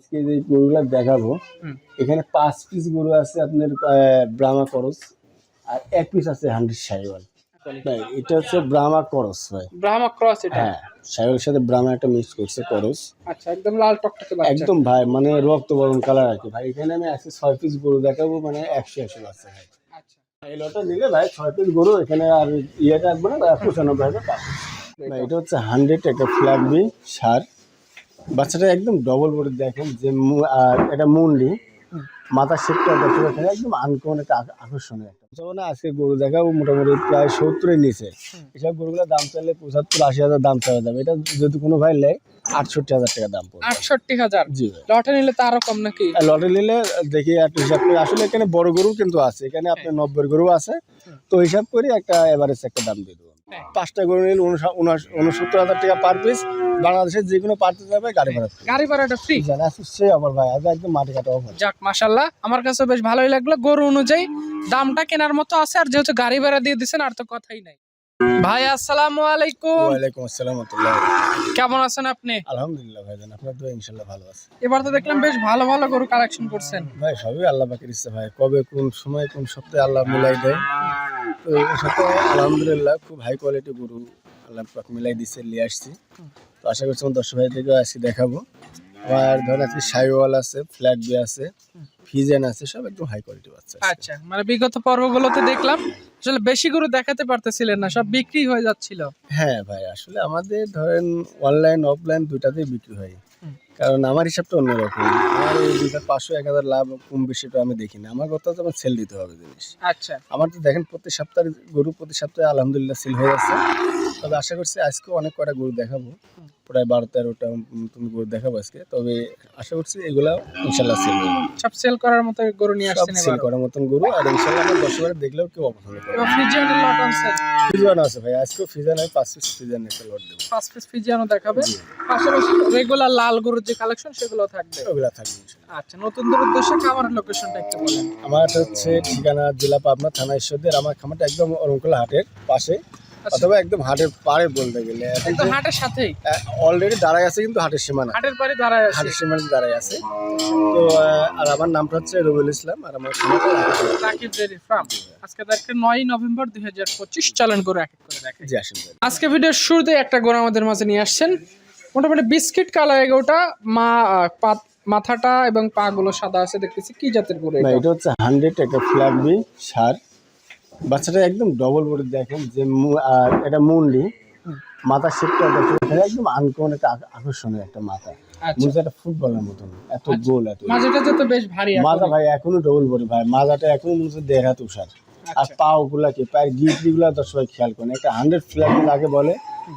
আজকে যে গরুগুলো দেখাবো এখানে পাঁচ পিস গরু আছে আপনার ব্রাহ্মা করস আর এক পিস আছে হান্ড্রেড সাইওয়াল। ভাই এটা হচ্ছে ব্রাহ্মা করস ভাই। ব্রাহ্মা ক্রস এটা? হ্যাঁ সাইওয়ালের সাথে ব্রাহ্মা একটা মিক্স করছে করস। আচ্ছা একদম লাল টকটকে বাচ্চা। একদম ভাই মানে রক্ত বরণ কালার আর কি ভাই। এখানে আমি আজকে ছয় পিস গরু দেখাবো মানে একশো একশো বাচ্চা ভাই। আচ্ছা। এই লটটা নিলে ভাই ছয় পিস গরু এখানে আর ইয়েটা রাখব না ভাই পঁচানব্বই হাজার টাকা। ভাই এটা হচ্ছে হান্ড্রেড একটা ফ্ল্যাগবি সার। বাচ্চাটা একদম ডবল বডি দেখেন যে এটা মুন্ডি। মাথার শেপটা দেখতে পাচ্ছেন একদম আনকমন একটা আক- আকর্ষণীয় একটা। যেমন আজকে গরু দেখাবো মোটামুটি প্রায় সত্তরের নিচে। এসব গরুগুলোর দাম চাইলে পঁচাত্তর আশি হাজার দাম চাওয়া যাবে। এটা যদি কোনো ভাই নেয় আটষট্টি হাজার টাকা দাম পড়বে। আটষট্টি হাজার? জি লটে নিলে তো আরও কম নাকি? আর লটে নিলে দেখি একটা হিসাব করে। আসলে এখানে বড় গরু কিন্তু আছে। এখানে আপনার নব্বই গরু আছে। তো হিসাব করে একটা এভারেজ একটা দাম দিয়ে দেবো। হ্যাঁ। পাঁচটা গরু নিলে উনসত্তর হাজার টাকা পার পিস বাংলাদেশের যে কোনো পার্টি যাবে গাড়ি ভাড়া গাড়ি ভাড়াটা ফ্রি আছে সে আবার ভাই আজ একদম মাটি কাটা অফার যাক মাশাল্লাহ আমার কাছে বেশ ভালোই লাগল। গরু অনুযায়ী দামটা কেনার মতো আছে আর যেহেতু গাড়ি ভাড়া দিয়ে দিচ্ছেন আর তো কথাই নাই। ভাই আসসালামু আলাইকুম। ওয়ালাইকুম আসসালাম কেমন আছেন আপনি? আলহামদুলিল্লাহ ভাই জান আপনার তো ইনশাল্লাহ ভালো আছে। এবার তো দেখলাম বেশ ভালো ভালো গরু কালেকশন করছেন। ভাই সবই আল্লাহ পাকের ইচ্ছে ভাই। কবে কোন সময় কোন সপ্তাহে আল্লাহ মিলাই দেয়। তো আলহামদুলিল্লাহ খুব হাই কোয়ালিটি গরু আল্লাহ পাক মিলাই দিচ্ছে নিয়ে আসছি তো আশা করছি আমার দর্শক ভাই থেকে আসি দেখাবো আর ধরেন সাইওয়াল আছে ফ্ল্যাগ বি আছে ফিজেন আছে সব একদম হাই কোয়ালিটি বাচ্চা। আচ্ছা মানে বিগত পর্বগুলোতে দেখলাম আসলে বেশি গরু দেখাতে পারতেছিলেন না সব বিক্রি হয়ে যাচ্ছিল হ্যাঁ ভাই আসলে আমাদের ধরেন অনলাইন অফলাইন দুটাতেই বিক্রি হয়। কারণ আমার হিসাবটা অন্যরকম। আমার এই পাঁচশো এক হাজার লাভ কম বেশিটা আমি দেখি না আমার কথা হচ্ছে আমার সেল দিতে হবে জিনিস। আচ্ছা। আমার তো দেখেন প্রতি সপ্তাহে গরু প্রতি সপ্তাহে আলহামদুলিল্লাহ সেল হয়ে যাচ্ছে তবে আশা করছি আজকে অনেক কটা গরু দেখাবো। প্রায় বারো তেরোটা তুমি গরু দেখাবো আজকে। তবে আশা করছি এগুলা ইনশাল্লাহ সেল সব সেল করার মতো গরু নিয়ে আসছেন সেল করার মতন গরু আর ইনশাল্লাহ আমার দশবার দেখলেও কেউ অপছন্দ করবে লট ফিজান আছে ভাই আজকেও ফিজান আমি পাঁচ পিস ফিজান একটা লট দেবো। পাঁচ পিস ফ্রিজিয়ানও দেখাবে। পাশাপাশি রেগুলার লাল গরুর যে কালেকশন সেগুলো থাকবে। ওগুলা থাকবে। আচ্ছা নতুনদের উদ্দেশ্যে খামারের লোকেশনটা একটু বলেন। আমার হচ্ছে ঠিকানা জেলা পাবনা থানা ঈশ্বরদের আমার খামারটা একদম অরুণকোলা হাটের পাশে। অথবা একদম হাটের পাড়ে বলতে গেলে। একদম হাটের সাথেই? অলরেডি দাঁড়ায় আছে কিন্তু হাটের সীমানা। হাটের বাড়ি দাঁড়ায় আছে। হাটের সীমানা দাঁড়ায় আছে। তো আর আমার নামটা হচ্ছে রবিউল ইসলাম আর আমার রাকিব ডেরি ফার্ম। আজকে দেখেন নয়ই নভেম্বর দুই হাজার পঁচিশ চলেন করে এক এক করে দেখেন জি আসেন আজকে ভিডিওর শুরুতে একটা গরু আমাদের মাঝে নিয়ে আসছেন। মোটামুটি বিস্কিট কালার এগোটা মা মাথাটা এবং পা গুলো সাদা আছে দেখতেছি কি জাতের গরু এটা? এটা হচ্ছে হান্ড্রেড একটা ফ্ল্যাগবি সার। বাচ্চাটা একদম ডবল বোর্ড দেখেন যে এটা মুন্ডি মাথার শেপটা দেখেন একদম আনকমন একটা আক- আকর্ষণীয় একটা মাথা। আচ্ছা। একটা ফুটবলের মতন এত গোল এত মাঝেটা তো বেশ ভারী মাজা ভাই এখনও ডবল ভাই মাজাটা এখনও মনে হচ্ছে দেখা তুষার আর আচ্ছা। পা গুলা কি পায়ের সবাই খেয়াল করেন একটা হান্ড্রেড ফ্ল্যাগ আগে বলে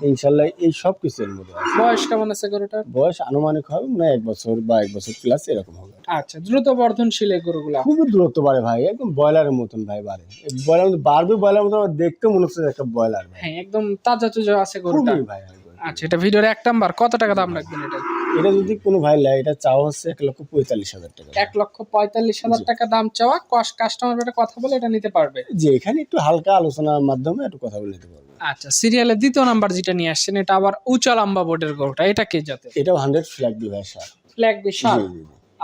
ইনশাল্লাহ এই সব কিছুর মধ্যে বয়স কেমন আছে গরুটার? বয়স আনুমানিক হবে মানে এক বছর বা এক বছর প্লাস এরকম হবে। আচ্ছা দ্রুত বর্ধনশীল এই গরুগুলা। খুবই দ্রুত বাড়ে ভাই একদম ব্রয়লারের মতন ভাই বাড়ে। ব্রয়লার মতো বাড়বে ব্রয়লার মতন দেখতে মনে হচ্ছে একটা ব্রয়লার ভাই। হ্যাঁ একদম তাজা তুজা আছে গরুটা। ভাই। আচ্ছা এটা ভিডিওর এক নাম্বার কত টাকা দাম রাখবেন এটা? এটা যদি কোনো ভাই লাই এটা চাওয়া হচ্ছে এক লক্ষ পঁয়তাল্লিশ হাজার টাকা। এক লক্ষ পঁয়তাল্লিশ হাজার টাকা দাম চাওয়া কাস্টমার একটা কথা বলে এটা নিতে পারবে। যে এখানে একটু হালকা আলোচনার মাধ্যমে একটু কথা বলে নিতে পারবে। আচ্ছা সিরিয়ালের দ্বিতীয় নাম্বার যেটা নিয়ে আসছেন এটা আবার উঁচা লম্বা বোর্ডের গরুটা এটা কে জাতে এটাও হান্ড্রেড ফ্ল্যাগ ভাই সার ফ্ল্যাগ বিশাল।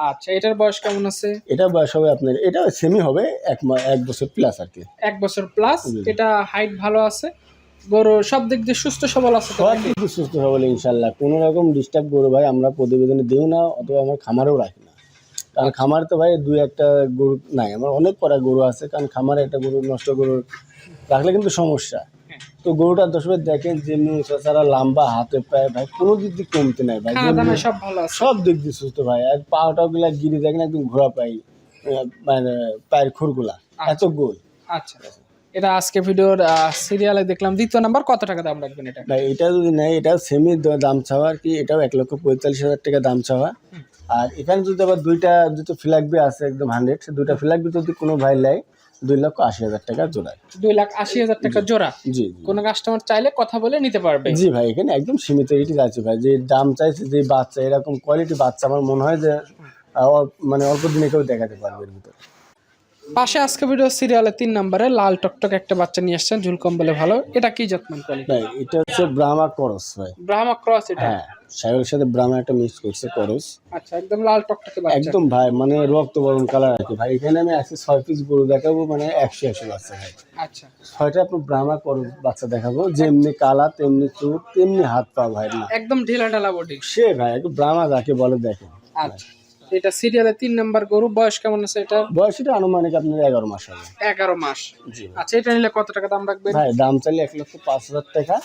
আচ্ছা এটার বয়স কেমন আছে? এটা বয়স হবে আপনার এটা সেমি হবে এক এক বছর প্লাস আর কি। এক বছর প্লাস এটা হাইট ভালো আছে? গরু সব দিক দিয়ে সুস্থ সবল আছে সব নাকি? কিছু সুস্থ সবল ইনশাল্লাহ কোনো রকম ডিস্টার্ব করো ভাই আমরা প্রতিবেদনে দিও না অথবা আমার খামারেও রাখি না। কারণ খামার তো ভাই দুই একটা গরু নাই। আমার অনেক গরু আছে কারণ খামারে একটা গরু নষ্ট গরু রাখলে কিন্তু সমস্যা। হ্যাঁ। তো গরুটা দেখেন যে লম্বা হাতে পায়ে ভাই কোনো দিক দিয়ে কমতে নাই ভাই। সব ভালো সব দিক দিয়ে সুস্থ ভাই। আর পাওটা গুলা গিরি দেখেন একদম ঘোরা পাই মানে পায়ের খুরগুলা। এত গোল। আচ্ছা। এটা আজকে ভিডিওর সিরিয়ালে দেখলাম। দ্বিতীয় নাম্বার কত টাকা দাম রাখবেন এটা? ভাই এটা যদি নেয় এটাও সেমি দাম চাওয়া আর কি এটাও এক লক্ষ পঁয়তাল্লিশ হাজার টাকা দাম চাওয়া। আর এখানে যদি আবার দুইটা দুটো ফ্ল্যাগ বি আছে একদম হান্ড্রেড দুইটা ফ্ল্যাগ বি যদি কোনো ভাই নেয় দুই লক্ষ আশি হাজার টাকা জোড়ায় দুই লাখ আশি হাজার টাকা জোড়া? জি। কোনো কাস্টমার চাইলে কথা বলে নিতে পারবে। জি ভাই এখানে একদম সীমিত রেটই আছে ভাই। যে দাম চাইছে যে বাচ্চা এরকম কোয়ালিটি বাচ্চা আমার মনে হয় যে মানে অল্প দিনে কেউ দেখাতে পারবে এর ভিতরে। পাশে আজকে ভিডিও সিরিয়ালে তিন নম্বরে লাল টকটক একটা বাচ্চা নিয়ে আসছেন ঝুলকম বলে ভালো। এটা কি যত্ন কোয়ালিটি ভাই এটা হচ্ছে ব্রাহ্মা ক্রস ভাই। ব্রাহ্মা ক্রস এটা? হ্যাঁ সাইকেলের সাথে ব্রাহ্মণ একটা মিক্স করছে করস। আচ্ছা একদম লাল টকটকে বাচ্চা। একদম ভাই মানে রক্ত বরণ কালার কি। ভাই এখানে আমি আজকে ছয় পিস গরু দেখাবো মানে একশো একশো বাচ্চা ভাই। আচ্ছা। ছয়টা আপনার ব্রাহ্মা করস বাচ্চা দেখাবো যেমনি কালা তেমনি চোখ তেমনি হাত পা ভাই। না একদম ঢিলা ঢালা বডি সে ভাই একটু ব্রাহ্মা যাকে বলে দেখেন। আচ্ছা। এটা সিরিয়ালে তিন নাম্বার গরু বয়স কেমন আছে এটা বয়সটা আনুমানিক আপনার এগারো মাস হবে। এগারো মাস। জি। আচ্ছা এটা নিলে কত টাকা দাম রাখবেন? ভাই দাম চাইলে এক লক্ষ পাঁচ হাজার টাকা।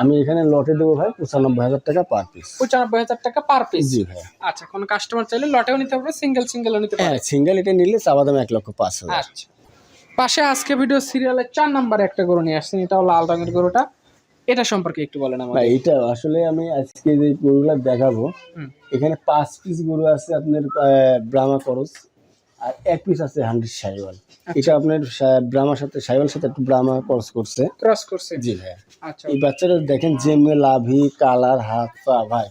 আমি এখানে লটে দেবো ভাই পঁচানব্বই হাজার টাকা পার পিস পঁচানব্বই হাজার টাকা পার পিস জি ভাই। আচ্ছা কোন কাস্টমার চাইলে লটেও নিতে পারবে সিঙ্গেল সিঙ্গেলও নিতে পারবে। হ্যাঁ সিঙ্গেল এটা নিলে চাওয়া দাম এক লক্ষ পাঁচ হাজার। আচ্ছা। পাশে আজকে ভিডিও সিরিয়ালের চার নাম্বার একটা গরু নিয়ে আসছেন এটাও লাল রঙের গরুটা। এটা সম্পর্কে একটু বলেন আমাকে এটা আসলে আমি আজকে যে গরুগুলো দেখাবো এখানে পাঁচ পিস গরু আছে আপনার ব্রাহ্মা করস আর এক পিস আছে হান্ড্রেড সাইওয়াল এটা আপনার ব্রাহ্মার সাথে সাইওয়াল সাথে একটু ব্রাহ্মা ক্রস করছে। ক্রস করছে? জি ভাই আচ্ছা এই বাচ্চাটা দেখেন যেমনি লাভি কালার হাত পা ভাই।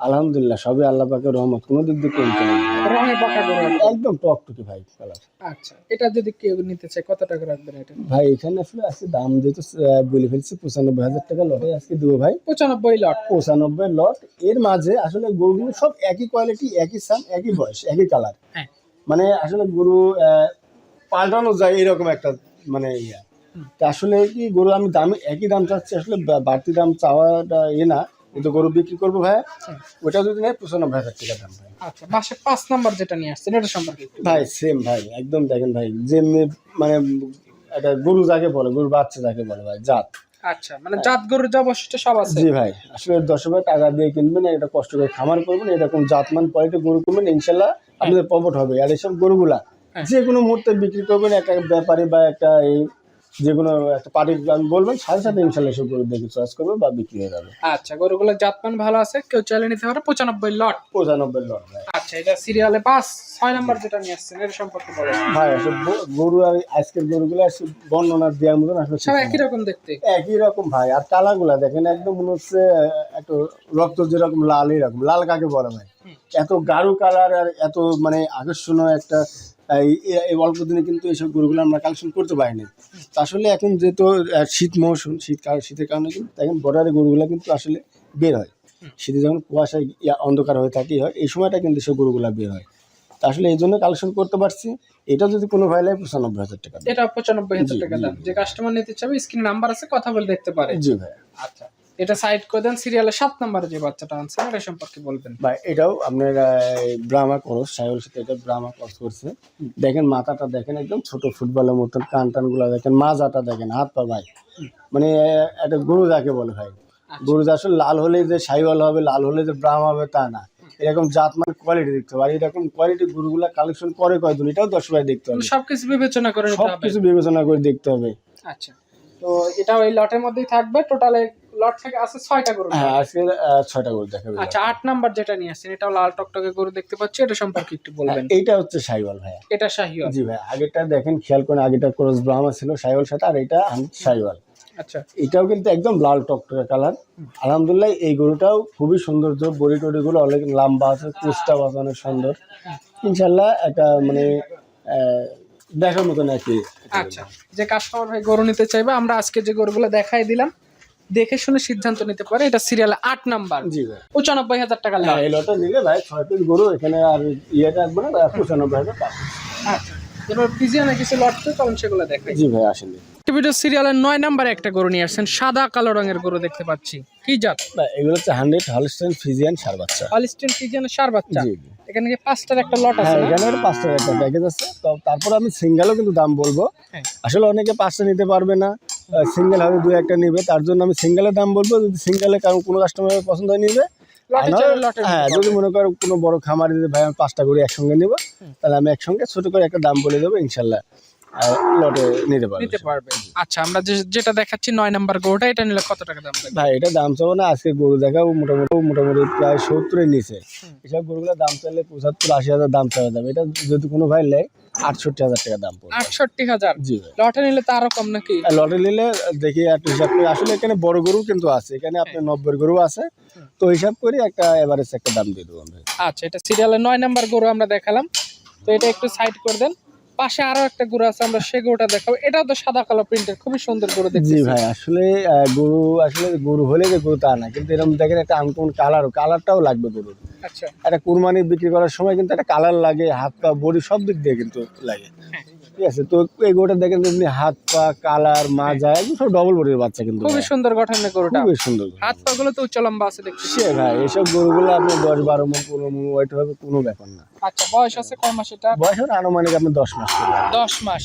আলহামদুলিল্লাহ সবই আল্লাহ পাকের রহমত। কোনো দিক দিয়ে কমতে নেই রঙে পাকা গরু আর কি। একদম ভাই কালার আচ্ছা এটা যদি কেউ নিতে চায় কত টাকা রাখবেন এটা? ভাই এখানে আসলে আজকে দাম যেহেতু বলে ফেলছি পঁচানব্বই হাজার টাকা লটে আজকে দেবো ভাই। পঁচানব্বই লট পঁচানব্বই লট এর মাঝে আসলে গরুগুলো সব একই কোয়ালিটি একই সাম একই বয়স একই কালার হ্যাঁ। মানে আসলে গরু পাল্টানো যায় এরকম একটা মানে ইয়া। তা আসলে কি গরু আমি দামে একই দাম চাচ্ছি আসলে বাড়তি দাম চাওয়াটা এ না। কিন্তু গরু বিক্রি করব ভাই হ্যাঁ। ওটা যদি নেয় পঁচানব্বই হাজার টাকা দাম ভাই আচ্ছা বাসে পাঁচ নাম্বার যেটা নিয়ে আসছেন এটা সম্পর্কে ভাই সেম ভাই একদম দেখেন ভাই যেমনি মানে একটা গরু যাকে বলে গরু বাচ্চা যাকে বলে ভাই জাত আচ্ছা মানে জাত গরুর যা বৈশিষ্ট্য সব আছে জি ভাই আসলে দশ হাজার টাকা দিয়ে কিনবেন এটা কষ্ট করে খামার করবেন এরকম জাতমান কোয়ালিটি গরু করবেন ইনশাল্লাহ আপনাদের প্রফিট হবে আর এইসব গরুগুলা হ্যাঁ। যে কোনো মুহূর্তে বিক্রি করবেন একটা ব্যাপারী বা একটা এই যে কোনো একটা পার্টি আমি বলবেন সাথে সাথে ইনশাল্লাহ এসব গরু দেখে চয়েস করবে বা বিক্রি হয়ে যাবে। আচ্ছা গরুগুলো জাতমান ভালো আছে? কেউ চাইলে নিতে পারে পঁচানব্বই লট পঁচানব্বই লট আচ্ছা এটা সিরিয়ালে পাঁচ ছয় নাম্বার যেটা নিয়ে আসছেন এর সম্পর্কে বলেন। ভাই গরু আর আজকের গরুগুলো বর্ণনা দেওয়ার মতন আসলে সব একই রকম দেখতে? একই রকম ভাই। আর কালারগুলা দেখেন একদম মনে হচ্ছে একটু রক্ত যেরকম লাল এরকম। লাল কাকে বলে ভাই? এত গাঢ় কালার আর এত মানে আকর্ষণীয় একটা এই- অল্প দিনে কিন্তু এইসব গরুগুলো আমরা কালেকশন করতে পারিনি। তা আসলে এখন যেহেতু শীত মৌসুম শীত শীতের কারণে কিন্তু এখন বর্ডারে গরুগুলো কিন্তু আসলে বের হয়। শীতে যখন কুয়াশায় অন্ধকার হয়ে থাকে হয় এই সময়টা কিন্তু সব গরুগুলা বের হয়। তা আসলে এই জন্য কালেকশন করতে পারছি। এটা যদি কোনো ভাই লাগে পঁচানব্বই হাজার টাকা এটা পঁচানব্বই হাজার টাকা দাম। যে কাস্টমার নিতে চাবে স্ক্রিন নাম্বার আছে কথা বলে দেখতে পারে। জি ভাই আচ্ছা। এটা সাইড করে দেন সিরিয়ালের সাত নাম্বারে যে বাচ্চাটা আনছেন এটা সম্পর্কে বলবেন। ভাই এটাও আপনার ব্রাহ্মা করস সাইকেল সাথে এটা ব্রাহ্মা করস করছে। দেখেন মাথাটা দেখেন একদম ছোট ফুটবলের মতন কান টানগুলা দেখেন মাজাটা দেখেন হাত পা ভাই। মানে একটা গরু যাকে বলে ভাই। গরু যে আসলে লাল হলে যে সাইওয়াল হবে লাল হলে যে ব্রাহ্ম হবে তা না। এরকম জাত মানে কোয়ালিটি দেখতে হবে। আর এরকম কোয়ালিটি গরুগুলা কালেকশন করে কয়দিন এটাও দশ ভাই দেখতে হবে। সবকিছু বিবেচনা করে নিতে সব কিছু বিবেচনা করে দেখতে হবে। আচ্ছা। তো এটা ওই লটের মধ্যেই থাকবে টোটালে লট থেকে আছে ছয়টা গরু হ্যাঁ আজকে ছয়টা গরু দেখাবে আচ্ছা আট নাম্বার যেটা নিয়ে আসছেন এটাও লাল টকটকে গরু দেখতে পাচ্ছি এটা সম্পর্কে একটু বলবেন। এইটা হচ্ছে সাইওয়াল ভাইয়া। এটা শাহিওয়াল জি ভাই আগেরটা দেখেন খেয়াল করেন আগেটা ক্রস ব্রাহ্মা ছিল সাইওয়াল সাথে আর এটা সাইওয়াল। আচ্ছা। এটাও কিন্তু একদম লাল টকটকে কালার। আলহামদুলিল্লাহ এই গরুটাও খুবই সৌন্দর্য বড়ি টড়ি গুলো অনেক লম্বা আছে কুচটা আছে অনেক সুন্দর ইনশাল্লাহ একটা মানে দেখার মতন আর কি। আচ্ছা যে কাস্টমার ভাই গরু নিতে চাইবে আমরা আজকে যে গরুগুলো দেখাই দিলাম দেখে শুনে সিদ্ধান্ত নিতে পারে। এটা সিরিয়াল আট নাম্বার। জি ভাই। পঁচানব্বই হাজার টাকা লাগে হ্যাঁ এই নিলে ভাই ছয় পিস গরু এখানে আর ইয়েটা না পঁচানব্বই হাজার টাকা। আচ্ছা। পিজিয়ানে কিছু তখন সেগুলো দেখাই। জি ভাই আসেনি ভিডিও সিরিয়ালের নয় নাম্বারে একটা গরু নিয়ে আসছেন সাদা কালো রঙের গরু দেখতে পাচ্ছি। কি জাত? এগুলো হচ্ছে হান্ড্রেড হলস্টেন ফিজিয়ান সার বাচ্চা। হলিস্টিন সার বাচ্চা। জি এখানে কি পাঁচটার একটা লট আছে হ্যাঁ এখানে একটা পাঁচটা একটা প্যাকেজ আছে। তো তারপর আমি সিঙ্গেলও কিন্তু দাম বলব। হ্যাঁ। আসলে অনেকে পাঁচটা নিতে পারবে না। সিঙ্গেল হবে দু একটা নিবে। তার জন্য আমি সিঙ্গেলের দাম বলব। যদি সিঙ্গেলে কারণ কোনো কাস্টমারের পছন্দ হয় নিবে। হ্যাঁ যদি মনে করো কোনো বড় খামার যদি ভাই আমি পাঁচটা করে একসঙ্গে নিব তাহলে আমি একসঙ্গে ছোট করে একটা দাম বলে দেবো ইনশাল্লাহ লটে নিতে পারব নিতে পারবে। আচ্ছা আমরা যে- যেটা দেখাচ্ছি নয় নাম্বার গরুটা এটা নিলে কত টাকা দাম ভাই এটা দাম চাবো না আজকে গরু দেখাবো মোটামুটি মোটামুটি প্রায় সত্তরের নিচে। এসব গরুগুলোর দাম চাইলে পঁচাত্তর আশি হাজার দাম চাওয়া যাবে। এটা যদি কোনো ভাই নেয় আটষট্টি হাজার টাকা দাম পড়বে। আটষট্টি হাজার? জি লটে নিলে তো আরও কম নাকি? আর লটে নিলে দেখি একটা হিসাব করে। আসলে এখানে বড় গরু কিন্তু আছে। এখানে আপনার নব্বই গরু আছে। তো হিসাব করে একটা এভারেজ একটা দাম দিয়ে দেবো আচ্ছা এটা সিরিয়ালের নয় নাম্বার গরু আমরা দেখালাম। তো এটা একটু সাইড করে দেন। পাশে আরও একটা গরু আছে আমরা সে গরুটা দেখাবো। এটাও তো সাদা কালো প্রিন্টের খুবই সুন্দর গরু জি দেখছি ভাই আসলে গরু আসলে গরু হলে যে গরু তা না কিন্তু এরকম দেখেন একটা আনকমন কালারও কালারটাও লাগবে গরু আচ্ছা। একটা কুরবানি বিক্রি করার সময় কিন্তু একটা কালার লাগে হাত পা বডি সব দিক দিয়ে কিন্তু লাগে। হ্যাঁ। ঠিক আছে তো এই দেখেন এমনি হাত পা কালার মাজা এগুলো সব ডবল বডির বাচ্চা কিন্তু খুবই সুন্দর গঠনের গরুটা। খুবই সুন্দর হাত পা গুলো তো উচ্চ লম্বা আছে দেখছি সে ভাই এসব গরুগুলো আপনি দশ বারো মন পনেরো মন ওয়েট হবে কোনো ব্যাপার না। আচ্ছা বয়স আছে কয় মাস এটা? বয়স আনুমানিক আপনি দশ মাস। দশ মাস।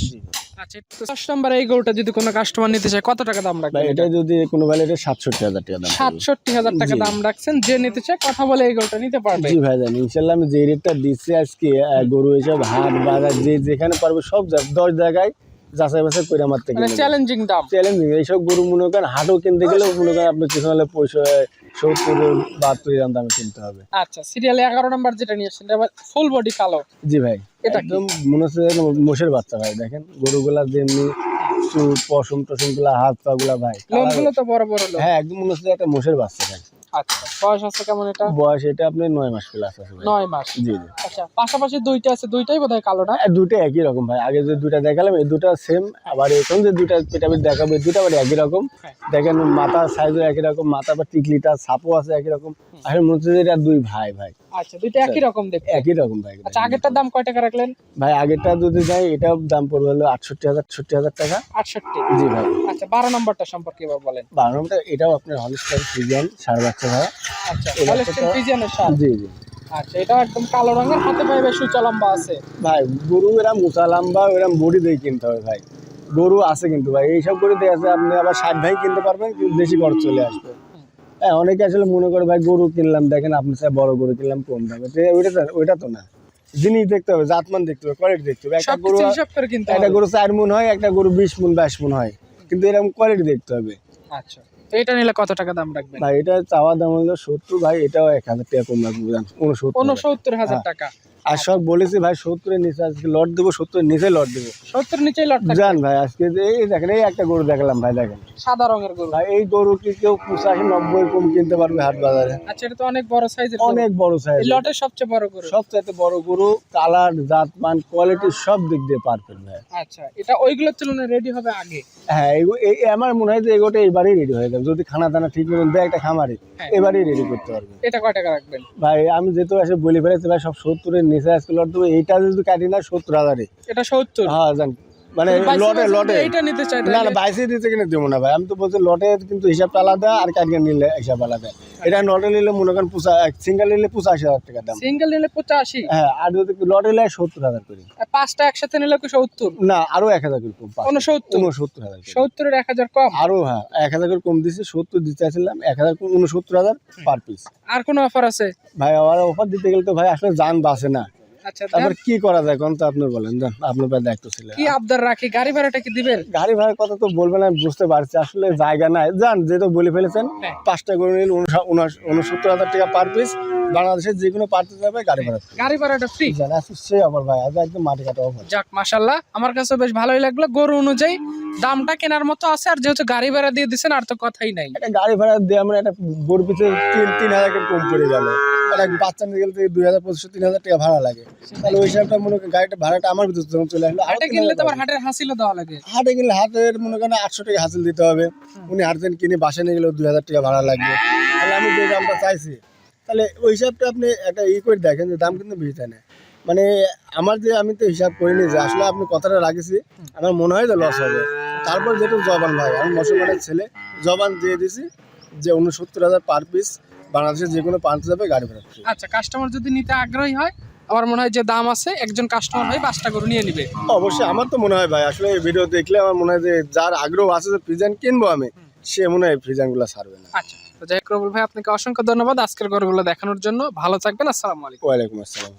আচ্ছা তো দশ নম্বর এই গরুটা যদি কোনো কাস্টমার নিতে চায় কত টাকা দাম রাখবেন এটা? যদি কোনো এটা সাতষট্টি হাজার টাকা দাম সাতষট্টি হাজার টাকা দাম রাখছেন যে নিতে চায় কথা বলে এই গরুটা নিতে পারবে। জি ভাই জানি ইনশাল্লাহ আমি যে রেটটা দিচ্ছে আজকে গরু এসব হাট বাজার যে যেখানে পারব সব দশ জায়গায় যাচাই বাছাই করে আমার থেকে মানে চ্যালেঞ্জিং দাম। চ্যালেঞ্জিং এইসব গরু মনে করেন হাটও কিনতে গেলেও মনে করেন আপনি কিছু হলে পয়সা সত্তর বাহাত্তর এরকম দামে কিনতে হবে। আচ্ছা সিরিয়ালে এগারো নম্বর যেটা নিয়ে এসেছেন ফুল বডি কালো। জি ভাই এটা একদম মনে হচ্ছে মোষের বাচ্চা ভাই দেখেন গরুগুলা যেমনি চুল পশম টসমগুলা হাত পা গুলা ভাই লোনগুলো তো বড় বড় হ্যাঁ একদম মনে হচ্ছে একটা মোষের বাচ্চা ভাই। আচ্ছা বয়স আছে কেমন এটা? বয়স এটা আপনি নয় মাস প্লাস আছে নয় মাস। জি জি। আচ্ছা পাশাপাশি দুইটা আছে দুইটাই বোধহয় কালো না? দুটো একই রকম ভাই। আগে যে দুটা দেখালাম এই দুটা সেম আবার এখন যে দুটা পেটাপিট দেখাবো এই দুটা আবার একই রকম। হ্যাঁ। দেখেন মাথার সাইজও একই রকম মাথা বা টিকলিটা সাপও আছে একই রকম। আসলে মনে হচ্ছে এটা দুই ভাই ভাই। আচ্ছা দুইটা একই রকম দেখতে। একই রকম ভাই আচ্ছা আগেরটার দাম কয় টাকা রাখলেন? ভাই আগেরটা যদি যাই এটাও দাম পড়বে হলো আটষট্টি হাজার ষট্টি হাজার টাকা। আটষট্টি। জি ভাই। আচ্ছা বারো নম্বরটা সম্পর্কে এবার বলেন। বারো নম্বরটা এটাও আপনার হলিস্টার ফ্রিজিয়ান সার বাচ্চা ভাই। আচ্ছা বাচ্চাটা- ফ্রিজিয়ানের সার। জি জি। আচ্ছা এটাও একদম কালো রঙের হাতে পায়ে বেশ উঁচা লম্বা আছে। ভাই গরু এরম মোচা লাম্বা এরম বডি দিয়ে কিনতে হবে ভাই। গরু আছে কিন্তু ভাই এইসব গরু দিয়ে আছে আপনি আবার ষাট ভাই কিনতে পারবেন বেশি খরচ চলে আসবে। হ্যাঁ অনেকে আসলে মনে করে ভাই গরু কিনলাম দেখেন আপনি স্যার বড় গরু কিনলাম কম দামে। ওইটা ওইটা তো না। জিনিস দেখতে হবে জাতমান দেখতে হবে কোয়ালিটি দেখতে হবে। একটা গরু একটা গরু চার মন হয় একটা গরু বিশ মন বাইশ মন হয়। কিন্তু এরকম কোয়ালিটি দেখতে হবে। আচ্ছা। তো এটা নিলে কত টাকা দাম রাখবেন? ভাই এটা চাওয়া দাম হলো সত্তর ভাই এটাও এক হাজার টাকা কম রাখব উনসত্তর। উনসত্তর হাজার হ্যাঁ। টাকা। আর সব বলেছি ভাই সত্তরের নিচে আজকে লট দেবো সত্তরের নিচে লট দেবো। সত্তর নিচেই লট জান ভাই আজকে এই দেখেন এই একটা গরু দেখালাম ভাই দেখেন। সাদা রঙের গরু। ভাই এই গরু কি কেউ পঁচাশি নব্বই কম কিনতে পারবে হাট বাজারে? আচ্ছা এটা তো অনেক বড় সাইজের অনেক বড় সাইজ লটের সবচেয়ে বড় গরু। সবচাইতে বড় গরু কালার জাত মান কোয়ালিটি সব দিক দিয়ে পারফেক্ট ভাই। আচ্ছা এটা ওইগুলোর তুলনায় রেডি হবে আগে? হ্যাঁ এই আমার মনে হয় যে এগোটা এবারেই রেডি হয়ে যাবে। যদি খানা দানা ঠিক মতন দেয় একটা খামারে হ্যাঁ। এবারেই রেডি করতে পারবে। এটা কয় টাকা রাখবেন? ভাই আমি যেহেতু এসে বলে ফেলেছি ভাই সব সত্তরের নিচে আজকে লট দেবো এইটা যদি কাটি না সত্তর হাজারে এটা সত্তর? হ্যাঁ জান। মানে লটে লটে। না না বাইশে দিতে কিনে দেবো না ভাই। আমি তো বলছি লটে কিন্তু হিসাবটা আলাদা আর কাটিয়ে নিলে হিসাব আলাদা। এটা লটে নিলে মনে করেন পুষা সিঙ্গেল নিলে পঁচাশি হাজার টাকা দাম। সিঙ্গেল নিলে পঁচাশি? হ্যাঁ আর যদি লটে নিলে সত্তর হাজার করে। পাঁচটা একসাথে নিলে কি সত্তর? না আরও এক হাজার করে কম উনসত্তর উনসত্তর হাজার সত্তরের এক হাজার কম? আরও হ্যাঁ এক হাজার করে কম দিচ্ছে সত্তর দিতে চাইছিলাম এক হাজার উনসত্তর হাজার পার পিস আর কোনো অফার আছে? ভাই আবার অফার দিতে গেলে তো ভাই আসলে যান বাসে না। তারপর দেন। কি করা যায় কোন তো আপনি বলেন যান আপনার পায়ে দায়িত্ব ছিল। কি আবদার রাখি গাড়ি ভাড়াটা কি দিবেন? গাড়ি ভাড়ার কথা তো বলবেন আমি বুঝতে পারছি আসলে জায়গা নাই। যান যেহেতু বলে ফেলেছেন হ্যাঁ। পাঁচটা করে নিলে উনসত্তর হাজার টাকা পার পিস বাংলাদেশের যে কোনো পার্টি যাবে গাড়ি ভাড়া। গাড়ি ভাড়াটা ফ্রি জান সে অফার ভাই আজ একদম মাটি কাটা অফার। যাক মাশাল্লাহ আমার কাছে বেশ ভালোই লাগল। গরু অনুযায়ী দামটা কেনার মতো আছে আর যেহেতু গাড়ি ভাড়া দিয়ে দিচ্ছেন আর তো কথাই নাই। গাড়ি ভাড়া দিয়ে আমরা একটা গরু পিছনে তিন তিন হাজার কম পড়ে গেল। একটা বাচ্চা নিয়ে গেলে দুই হাজার পঁচিশশো তিন হাজার টাকা ভাড়া লাগে। তাহলে ওই হিসাবটা মনে করেন গাড়িটা ভাড়াটা আমার ভিতরে যখন চলে আসলো হাটে কিনলে তো হাটের হাসিলও দেওয়া লাগে। হাটে গেলে হাটের মনে করেন আটশো টাকা হাসিল দিতে হবে। উনি হাট থেকে কিনে বাসা নিয়ে গেলেও দুই হাজার টাকা ভাড়া লাগবে। তাহলে আমি যে দামটা চাইছি তাহলে ওই হিসাবটা আপনি একটা ই করে দেখেন যে দাম কিন্তু বেশি না। মানে আমার যে আমি তো হিসাব করিনি যে আসলে আপনি কথাটা রাখেছি আমার মনে হয় যে লস হবে। তারপর যেহেতু জবান ভাই আমি মুসলমানের ছেলে জবান দিয়ে দিছি যে উনসত্তর হাজার পার পিস বাংলাদেশের যে কোনো পান্তে যাবে গাড়ি ভাড়া আচ্ছা কাস্টমার যদি নিতে আগ্রহী হয় আমার মনে হয় যে দাম আছে একজন কাস্টমার হয় পাঁচটা গরু নিয়ে নিবে। অবশ্যই আমার তো মনে হয় ভাই আসলে এই ভিডিও দেখলে আমার মনে হয় যে যার আগ্রহ আছে যে ফ্রিজান কিনবো আমি সে মনে হয় ফ্রিজানগুলো ছাড়বে না। আচ্ছা তো যাই রবুল ভাই আপনাকে অসংখ্য ধন্যবাদ আজকের গরুগুলো দেখানোর জন্য। ভালো থাকবেন আসসালামু আলাইকুম। ওয়ালাইকুম আসসালাম।